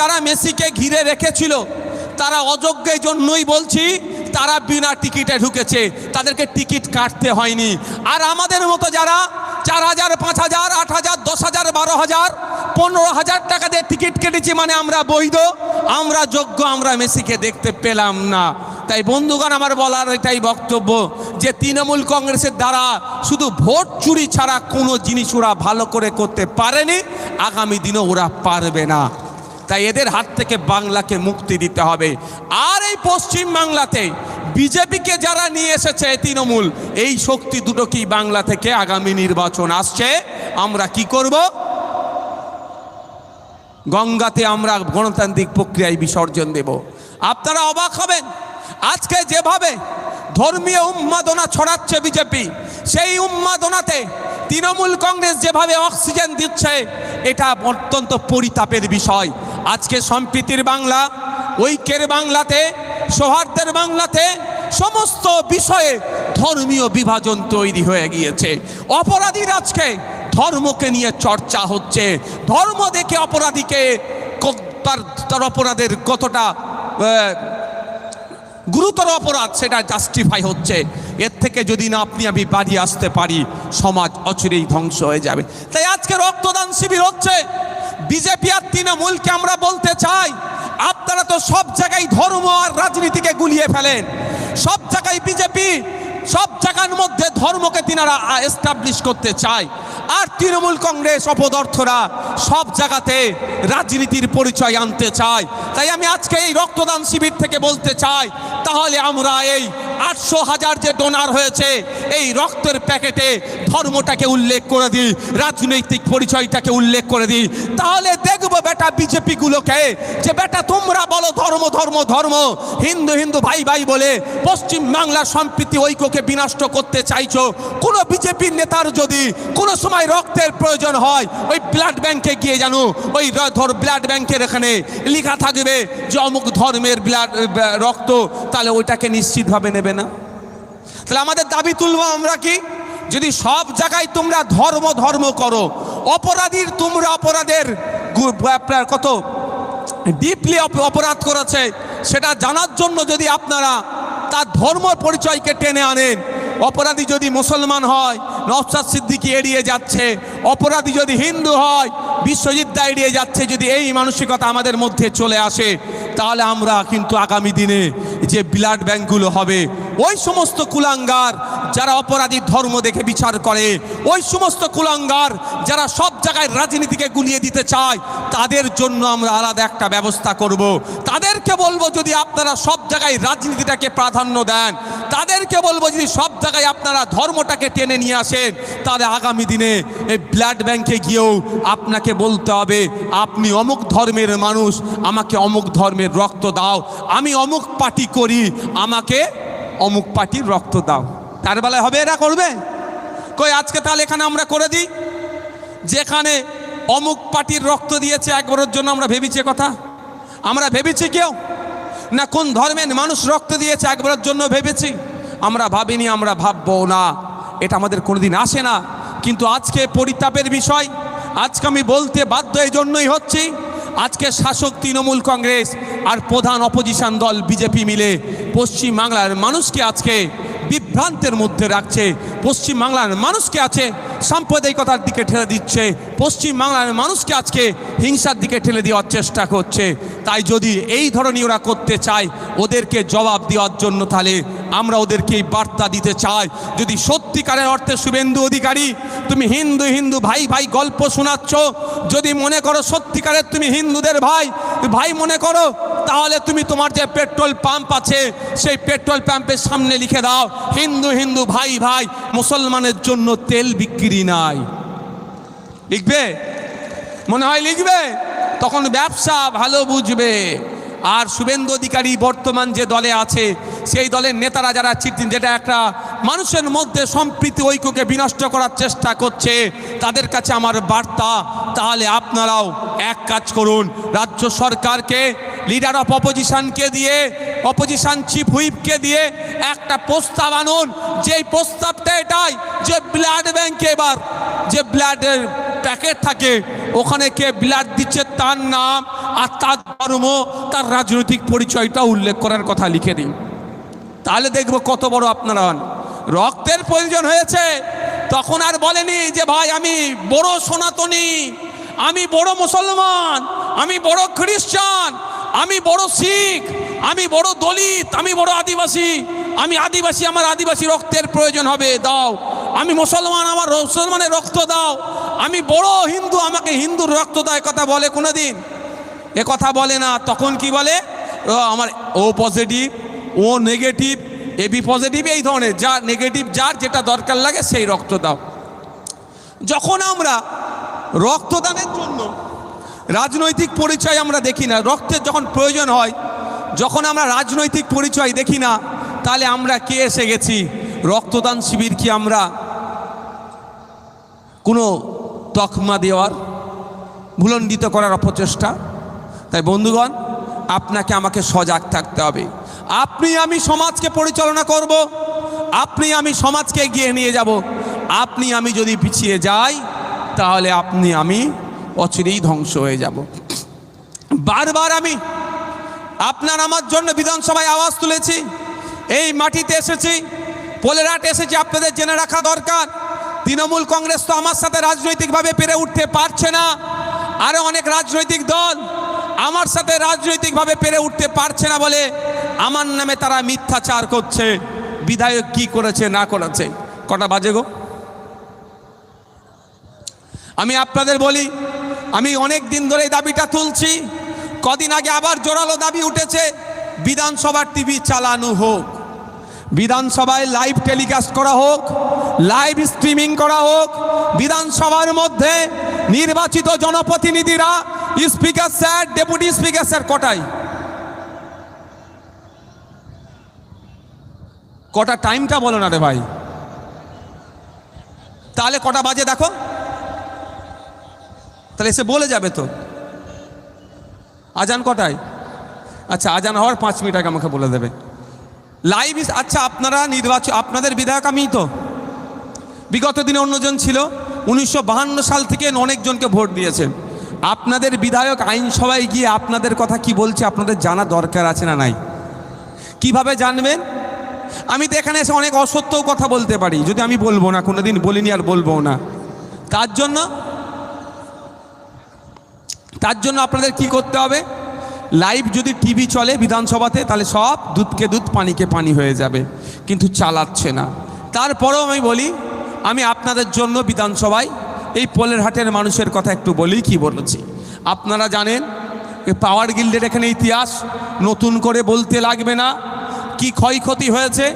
যারা মেসিকে ঘিরে রেখেছিল, তারা অযোগ্যের জন্যই বলছি, তারা বিনা টিকিটে ঢুকেছে। তাদেরকে টিকিট কাটতে হয়নি। আর আমাদের মতো যারা, চার হাজার, পাঁচ হাজার, আট হাজার, দশ হাজার, বারো হাজার, পনেরো হাজার টাকা দিয়ে টিকিট কেটেছি মানে আমরা বৈধ, আমরা যোগ্য, আমরা মেসিকে দেখতে পেলাম না। তাই বন্ধুগণ, আমার বলার এটাই বক্তব্য যে তৃণমূল কংগ্রেসের দ্বারা শুধু ভোট চুরি ছাড়া কোনো জিনিস ওরা ভালো করে করতে পারেনি, আগামী দিনে ওরা পারবে না। তাই এদের হাত থেকে বাংলাকে মুক্তি দিতে হবে। আর এই পশ্চিম বাংলাতে বিজেপিকে যারা নিয়ে এসেছে তৃণমূল, এই শক্তি দুটো কি বাংলা থেকে আগামী নির্বাচন আসছে? আমরা কি করব? গঙ্গাতে আমরা গণতান্ত্রিক প্রক্রিয়ায় বিসর্জন দেব। আপনারা অবাক হবেন, আজকে যেভাবে ধর্মীয় উন্মাদনা ছড়াচ্ছে বিজেপি, সেই উন্মাদনাতে তৃণমূল কংগ্রেস যেভাবে অক্সিজেন দিচ্ছে, এটা অত্যন্ত পরিতাপের বিষয়। আজকে সম্প্রীতির বাংলা, ঐক্যের বাংলাতে, সৌহার্দ্যের বাংলাতে সমস্ত বিষয়ে ধর্মীয় বিভাজন তৈরি হয়ে গিয়েছে। অপরাধীর আজকে ধর্মকে নিয়ে চর্চা হচ্ছে। ধর্ম দেখে অপরাধীকে তার তার অপরাধের কতটা গুরুতর অপরাধ সেটা জাস্টিফাই হচ্ছে। এর থেকে যদি না আপনি, আমি বাড়ি আসতে পারি, সমাজ অচিরেই ধ্বংস হয়ে যাবে। তাই আজকে রক্তদান শিবির হচ্ছে। বিজেপি আর তৃণমূলকে আমরা বলতে চাই, আপনারা তো সব জায়গায় ধর্ম আর রাজনীতিকে গুলিয়ে ফেলেন। সব জায়গায় বিজেপি, সব জায়গার মধ্যে ধর্মকে তিনারা এস্টাবলিশ করতে চায়। আর তৃণমূল কংগ্রেস, অপদর্থরা সব জায়গাতে রাজনীতির পরিচয় আনতে চায়। তাই আমি আজকে এই রক্তদান শিবির থেকে বলতে চাই, তাহলে আমরা এই আটশো হাজার যে ডোনার হয়েছে, এই রক্তের প্যাকেটে ধর্মটাকে উল্লেখ করে দিই, রাজনৈতিক পরিচয়টাকে উল্লেখ করে দিই। তাহলে দেখব বেটা বিজেপি গুলোকে যে বেটা তোমরা বলো ধর্ম ধর্ম ধর্ম। হিন্দু হিন্দু, ভাই ভাই বলে পশ্চিম বাংলার সম্প্রীতি, ঐক্যকে বিনষ্ট করতে চাইছো। কোনো বিজেপির নেতার যদি কোনো সময় রক্তের প্রয়োজন হয়, ওই ব্লাড ব্যাংকে গিয়ে জানো, ওই ধর, ব্লাড ব্যাংকের এখানে লেখা থাকবে যে অমুক ধর্মের ব্লাড রক্ত, তাহলে ওইটাকে নিশ্চিতভাবে নেবে। না? তাহলে আমাদের দাবি তুলবো আমরা কি? যদি সব জায়গায় তোমরা ধর্ম ধর্ম করো, অপরাধীর তোমরা অপরাধের আপনার কত? ডিপলি অপরাধ করেছে, সেটা জানার জন্য যদি আপনারা তার ধর্ম পরিচয়কে টেনে আনেন, অপরাধী যদি মুসলমান হয়, নওশাদ সিদ্দিকি এড়িয়ে যাচ্ছে, অপরাধী যদি হিন্দু হয়, বিশ্বজিৎ দা এড়িয়ে যাচ্ছে, যদি এই মানসিকতা আমাদের মধ্যে চলে আসে তাহলে আমরা কিন্তু আগামী দিনে যে ব্লাড ব্যাংকগুলো হবে, ওই সমস্ত কুলাঙ্গার যারা অপরাধী ধর্ম দেখে বিচার করে, ওই সমস্ত কুলাঙ্গার যারা সব জায়গায় রাজনীতিকে গুলিয়ে দিতে চায়, তাদের জন্য আমরা আলাদা একটা ব্যবস্থা করব। তাদেরকে বলব যদি আপনারা সব জায়গায় রাজনীতিটাকে প্রাধান্য দেন, তাদেরকে বলব যদি সব জায়গায় আপনারা ধর্মটাকে টেনে নিয়ে আসেন, তাহলে আগামী দিনে এই ব্লাড ব্যাংকে গিয়েও আপনাকে বলতে হবে, আপনি অমুক ধর্মের মানুষ, আমাকে অমুক ধর্মের রক্ত দাও। আমি অমুক পার্টি করি, আমাকে অমুক পার্টির রক্ত দাও। তার বেলায় হবে, এরা করবে? কই, আজকে তাহলে এখানে আমরা করে দিই? যেখানে অমুক পার্টির রক্ত দিয়েছে একবারের জন্য আমরা ভেবেছি কথা? আমরা ভেবেছি কেউ? না, কোন ধর্মের মানুষ রক্ত দিয়েছে একবারের জন্য ভেবেছি? আমরা ভাবিনি, আমরা ভাববো না। এটা আমাদের কোনোদিন আসে না। কিন্তু আজকে পরিতাপের বিষয়, আজকে আমি বলতে বাধ্য এই জন্যই হচ্ছি। আজকে শাসক তৃণমূল কংগ্রেস আর প্রধান অপোজিশন দল বিজেপি মিলে পশ্চিম বাংলার মানুষকে আজকে বিভ্রান্তের মধ্যে রাখছে। পশ্চিম বাংলার মানুষকে আছে সাম্প্রদায়িকতার দিকে ঠেলে দিচ্ছে। পশ্চিম বাংলার মানুষকে আজকে হিংসার দিকে ঠেলে দেওয়ার চেষ্টা করছে। তাই যদি এই ধরনের ওরা করতে চায়, ওদেরকে জবাব দেওয়ার জন্য তাহলে আমরা ওদেরকে এই বার্তা দিতে চাই। যদি সত্যিকারের অর্থে শুভেন্দু অধিকারী, তুমি হিন্দু হিন্দু ভাই ভাই গল্প শোনাচ্ছ, যদি মনে করো সত্যিকারের তুমি হিন্দুদের ভাই ভাই মনে করো, তাহলে তুমি তোমার যে পেট্রোল পাম্প আছে, সেই পেট্রোল পাম্পের সামনে লিখে দাও, হিন্দু হিন্দু ভাই ভাই মুসলমানের জন্য তেল বিক্রি নাই। লিখবে? মনে হয় লিখবে? তখন ব্যবসা ভালো বুঝবে। আর শুভেন্দু অধিকারী বর্তমান যে দলে আছে, সেই দলের নেতারা যারা যেটা একটা মানুষের মধ্যে সম্প্রীতি, ঐক্যকে বিনষ্ট করার চেষ্টা করছে, তাদের কাছে আমার বার্তা, তাহলে আপনারাও এক কাজ করুন। রাজ্য সরকারকে লিডার অফ অপোজিশনকে দিয়ে অপোজিশন চিফ হুইপকে দিয়ে একটা প্রস্তাব আনুন। যেই প্রস্তাবটা এটাই, যে ব্লাড ব্যাংকে এবার, যে ব্লাডের প্যাকেট থাকে, ওখানে কে ব্লাড দিচ্ছে তার নাম আর তার ধর্ম, তার রাজনৈতিক পরিচয়টা উল্লেখ করার কথা লিখে দিন। তাহলে দেখব কত বড় আপনারা হন। রক্তের প্রয়োজন হয়েছে। তখন আর বলেনি যে, ভাই, আমি বড় সনাতনী, আমি বড় মুসলমান, আমি বড় খ্রিস্টান, আমি বড় শিখ, আমি বড় দলিত, আমি বড় আদিবাসী, আমি আদিবাসী, আমার আদিবাসী রক্তের প্রয়োজন হবে, দাও। আমি মুসলমান, আমার মুসলমানের রক্ত দাও। আমি বড় হিন্দু, আমাকে হিন্দুর রক্ত দেয় কথা বলে কোনোদিন? এ কথা বলে না, তখন কি বলে? আমার O positive O negative A B positive এই ধরনের, যা নেগেটিভ যার যেটা দরকার লাগে সেই রক্ত দাও। যখন আমরা রক্তদানের জন্য রাজনৈতিক পরিচয় আমরা দেখি না, রক্তের যখন প্রয়োজন হয়, যখন আমরা রাজনৈতিক পরিচয় দেখি না, তাহলে আমরা কে এসে গেছি? রক্তদান শিবির কি আমরা? কোনো তকমা দেওয়ার, ভুলণ্ডিত করার অপচেষ্টা? তাই বন্ধুগণ, আপনাকে আমাকে সজাগ থাকতে হবে। আপনি আমি সমাজকে পরিচালনা করব, আপনি আমি সমাজকে এগিয়ে নিয়ে যাব। আপনি আমি যদি পিছিয়ে যাই, তাহলে আপনি আমি অচিরেই ধ্বংস হয়ে যাব। বারবার আমি আপনার আমার জন্য বিধানসভায় আওয়াজ তুলেছি, এই মাটিতে এসেছি, পোলেরাট এসেছি, আপনাদের জেনে রাখা দরকার। তৃণমূল কংগ্রেস তো আমার সাথে রাজনৈতিকভাবে পেরে উঠতে পারছে না। আরও অনেক রাজনৈতিক দল আমার সাথে রাজনৈতিকভাবে পেরে উঠতে পারছে না বলে আমার নামে তারা মিথ্যাচার করছে। বিধায়ক কি করেছে, না করেছে? কটা বাজে গো? আমি আপনাদের বলি, আমি অনেক দিন ধরে এই দাবিটা তুলছি। কদিন আগে আবার জোরালো দাবি উঠেছে, বিধানসভার টিভি চালানো হোক, বিধানসভায় লাইভ টেলিকাস্ট করা হোক লাইভ স্ট্রিমিং করা হোক, বিধানসভার মধ্যে নির্বাচিত জনপ্রতিনিধিরা speaker sir, deputy speaker sir কটাই কটা টাইমটা বলো না রে ভাই। তাহলে কটা বাজে দেখো? তাহলে এসে বলে যাবে তো। আজান কটায়? আচ্ছা আজান হওয়ার পাঁচ মিনিট আগে আমাকে বলে দেবে। লাইভ আচ্ছা আপনারা নির্বাচন আপনাদের বিধায়ক আমি তো। বিগত দিনে অন্যজন ছিল। উনিশশো সাল থেকে অনেকজনকে ভোট দিয়েছেন আপনাদের বিধায়ক আইনসভায় গিয়ে আপনাদের কথা কি বলছে আপনাদের জানা দরকার আছে না নাই? কীভাবে জানবেন? আমি তো এখানে এসে অনেক অসত্যও কথা বলতে পারি, যদি আমি বলব না, কোনোদিন বলিনি আর বলব না। তার জন্য তার জন্য আপনাদের কি করতে হবে? লাইভ যদি টিভি চলে বিধানসভাতে, তাহলে সব দুধকে দুধ, পানিকে পানি হয়ে যাবে, কিন্তু চালাচ্ছে না। তারপরেও আমি বলি, আমি আপনাদের জন্য বিধানসভায় এই পোলের হাটের মানুষের কথা একটু বলি কি বলেছি। আপনারা জানেন পাওয়ার গিল্ডের এখানে ইতিহাস নতুন করে বলতে লাগবে না। কি ক্ষয়ক্ষতি হয়েছে?